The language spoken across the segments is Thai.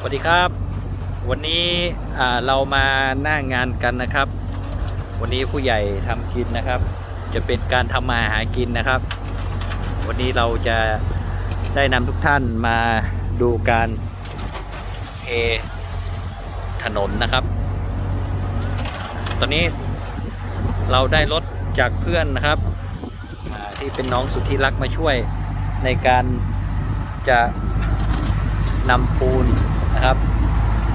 สวัสดีครับ วันนี้เรามาหน้างานกันนะครับ วันนี้ผู้ใหญ่ทำกินนะครับ จะเป็นการทำมาหากินนะครับ วันนี้เราจะได้นำทุกท่านมาดูการเทถนนนะครับ ตอนนี้เราได้รถจากเพื่อนนะครับที่เป็นน้องสุดที่รักมาช่วยในการจะนำปูน นะครับ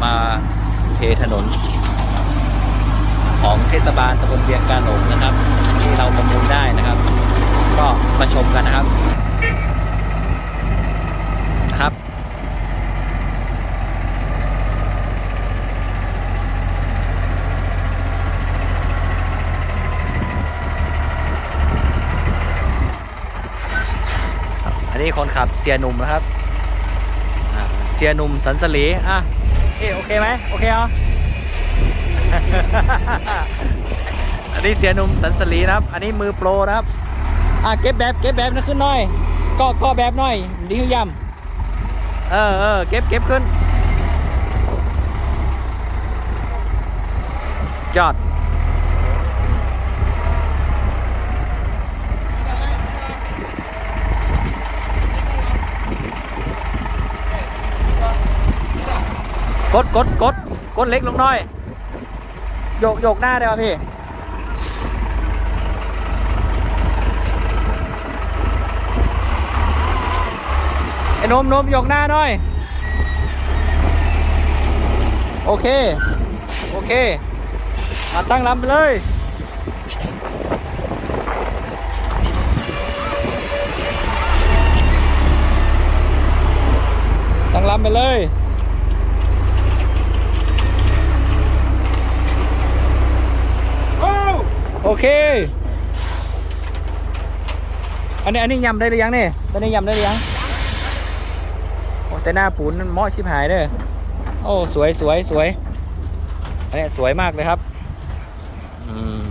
มาเทถนน ของเทศบาลตำบลเวียงกาหลงนะครับ ที่เราประมูลได้นะครับ ก็มาชมกันนะครับครับอันนี้คนขับเสียหนุ่มนะครับ ยหนุ่มสันสลีอะเอโอเคไหมโอเคเหรออันนี้เสียหนุ่มสันสลีนะครับ อันนี้มือโปรนะครับ อะเก็บแบบเก็บแบบนะขึ้นหน่อยก็ก็แบบหน่อยดีขึ้นยำเออเออเก็บเก็บขึ้นยอด กดกดกดกดเล็กลงหน่อยโยกโยกหน้าได้ป่ะพี่ไอ้นมนมโยกหน้าหน่อย โอเค โอเคมาตั้งลำไปเลยตั้งลำไปเลย โอ เค อันนี้อันนี้ยำได้หรือยังเนี่ยตอนนี้ยำได้หรือยังโอ้แต่หน้าปูนมันเหมาะชิบหายเด้อโอ้สวยสวยสวยอันนี้สวยมากเลยครับอืม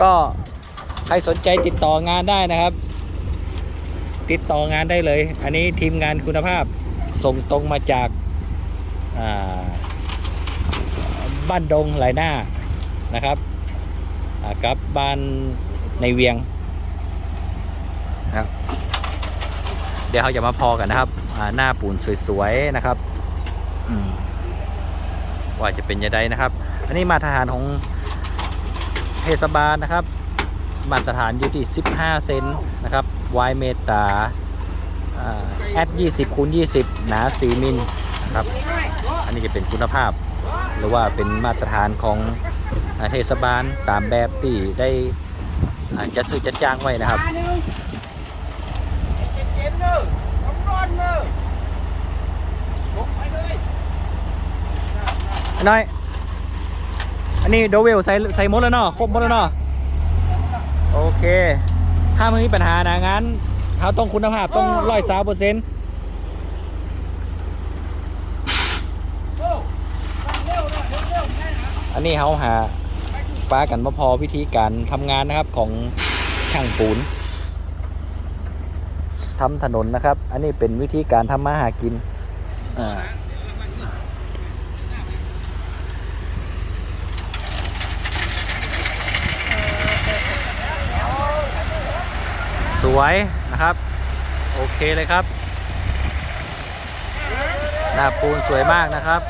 ก็ใครสนใจติดต่องานได้นะครับ ติดต่องานได้เลย อันนี้ทีมงานคุณภาพส่งตรงมาจากอ่า บ้านดงไหลหน้านะครับกับบ้านในเวียงนะครับเดี๋ยวเขาจะมาพอกันนะครับหน้าปูนสวยๆนะครับว่าจะเป็นยังไงนะครับ อันนี้มาตรฐานของเทศบาลนะครับ มาตรฐานอยู่ที่ 15 เซนนะครับวายเมตาแอด20คูณ20 หนา 4 มิลนะครับ อันนี้จะเป็นคุณภาพ หรือว่าเป็นมาตรฐานของเทศบาลตามแบบที่ได้จัดซื้อจัดจ้างไว้นะครับน้อยอันนี้โดเวลใส่ใส่หมดแล้วเนาะครบหมดแล้วเนาะโอเค ถ้าไม่มีปัญหานะงั้นเขาต้องคุณภาพต้องร้อยสาวเปอร์เซ็นต์ อันนี้เขาหาปลากันมาพอวิธีการทำงานนะครับของช่างปูนทำถนนนะครับ อันนี้เป็นวิธีการทำมาหากินอ่าสวยนะครับ โอเคเลยครับ หน้าปูนสวยมากนะครับ